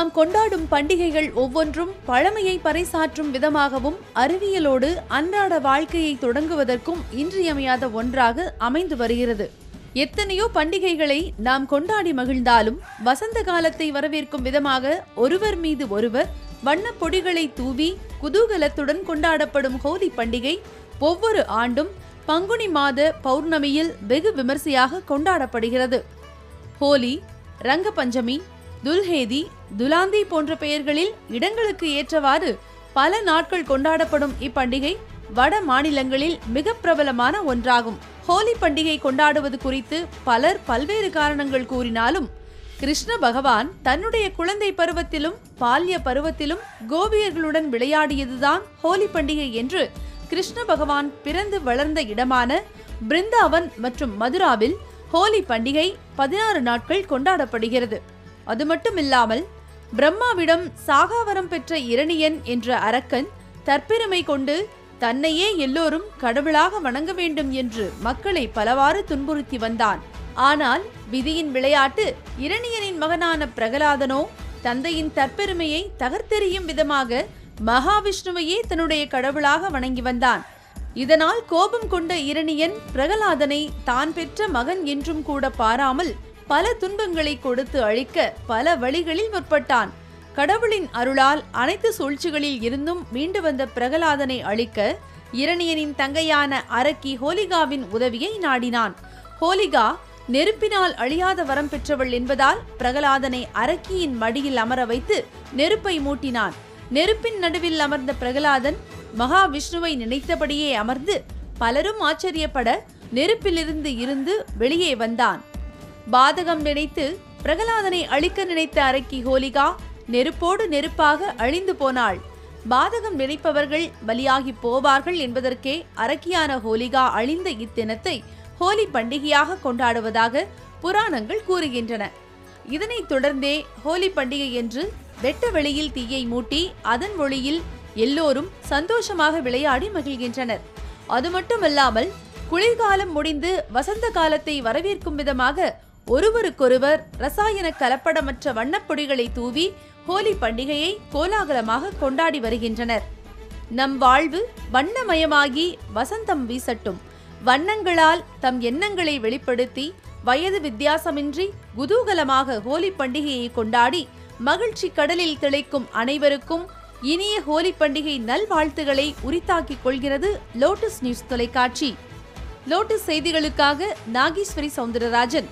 நாம் கொண்டாடும் பண்டிகைகள் ஒவ்வொன்றும் பழமையை பறைசாற்றும் விதமாகவும் அறிவியலோடு அன்றாட வாழ்க்கையை தொடங்குவதற்கும் இன்றியமையாத ஒன்றாக அமைந்து வருகிறது. எத்தனையோ பண்டிகைகளை நாம் கொண்டாடி மகிழ்ந்தாலும் வசந்த காலத்தை வரவேற்கும் விதமாக ஒருவர் மீது ஒருவர் வண்ணப் பொடிகளை தூவி குதூகலத்துடன் கொண்டாடப்படும் ஹோலி பண்டிகை ஒவ்வொரு ஆண்டும் பங்குனி மாத பௌர்ணமியில் வெகு விமர்சையாக கொண்டாடப்படுகிறது. ஹோலி ரங்கபஞ்சமி துல்ஹேதி துலாந்தி போன்ற பெயர்களில் இடங்களுக்கு ஏற்றவாறு பல நாட்கள் கொண்டாடப்படும் இப்பண்டிகை வட மாநிலங்களில் மிக பிரபலமான ஒன்றாகும். ஹோலி பண்டிகை கொண்டாடுவது குறித்து பலர் பல்வேறு காரணங்கள் கூறினாலும் கிருஷ்ண பகவான் தன்னுடைய குழந்தை பருவத்திலும் பால்ய பருவத்திலும் கோபியர்களுடன் விளையாடியதுதான் ஹோலி பண்டிகை என்று கிருஷ்ண பகவான் பிறந்து வளர்ந்த இடமான பிருந்தாவன் மற்றும் மதுராவில் ஹோலி பண்டிகை பதினாறு நாட்கள் கொண்டாடப்படுகிறது. அது மட்டுமில்லாமல் பிரம்மாவிடம் சாகாவரம் பெற்ற இரணியன் என்ற அரக்கன் தற்பெருமை கொண்டு தன்னையே எல்லோரும் கடவுளாக வணங்க வேண்டும் என்று மக்களை பலவாறு துன்புறுத்தி வந்தான். ஆனால் விதியின் விளையாட்டு இரணியனின் மகனான பிரகலாதனோ தந்தையின் தற்பெருமையை தகர்த்தெறியும் விதமாக மகாவிஷ்ணுவையே தன்னுடைய கடவுளாக வணங்கி வந்தான். இதனால் கோபம் கொண்ட இரணியன் பிரகலாதனை தான் பெற்ற மகன் என்றும் கூட பாராமல் பல துன்பங்களை கொடுத்து அழிக்க பல வழிகளில் முற்பட்டான். கடவுளின் அருளால் அனைத்து சூழ்ச்சிகளில் இருந்தும் மீண்டு வந்த பிரகலாதனை அழிக்க இரணியனின் தங்கையான அரக்கி ஹோலிகாவின் உதவியை நாடினான். ஹோலிகா நெருப்பினால் அழியாத வரம் பெற்றவள் என்பதால் பிரகலாதனை அரக்கியின் மடியில் அமர வைத்து நெருப்பை மூட்டினான். நெருப்பின் நடுவில் அமர்ந்த பிரகலாதன் மகாவிஷ்ணுவை நினைத்தபடியே அமர்ந்து பலரும் ஆச்சரியப்பட நெருப்பிலிருந்து இருந்து வெளியே வந்தான். பாதகம் நினைத்து பிரகலாதனை அழிக்க நினைத்த அரக்கி ஹோலிகா நெருப்போடு நெருப்பாக அழிந்து போனாள். பாதகம் நினைப்பவர்கள் பலியாகி போவார்கள் என்பதற்கே அரக்கியான ஹோலிகா அழிந்த இத்தினத்தை ஹோலி பண்டிகையாக கொண்டாடுவதாக புராணங்கள் கூறுகின்றன. இதனைத் தொடர்ந்தே ஹோலி பண்டிகை என்று வெட்ட வெளியில் தீயை மூட்டி அதன் ஒளியில் எல்லோரும் சந்தோஷமாக விளையாடி மகிழ்கின்றனர். அது மட்டுமல்லாமல் குளிர்காலம் முடிந்து வசந்த காலத்தை வரவேற்கும் விதமாக ஒருவருக்கொருவர் ரசாயன கலப்படமற்ற வண்ணப்பொடிகளை தூவி ஹோலி பண்டிகையை கோலாகலமாக கொண்டாடி வருகின்றனர். நம் வாழ்வு வண்ணமயமாகி வசந்தம் வீசட்டும். வண்ணங்களால் தம் எண்ணங்களை வெளிப்படுத்தி வயது வித்தியாசமின்றி குதூகலமாக ஹோலி பண்டிகையை கொண்டாடி மகிழ்ச்சி கடலில் திளைக்கும் அனைவருக்கும் இனிய ஹோலி பண்டிகை நல்வாழ்த்துக்களை உரித்தாக்கிக் கொள்கிறது லோட்டஸ் நியூஸ் தொலைக்காட்சி. லோட்டஸ் செய்திகளுக்காக நாகேஸ்வரி சவுந்தரராஜன்.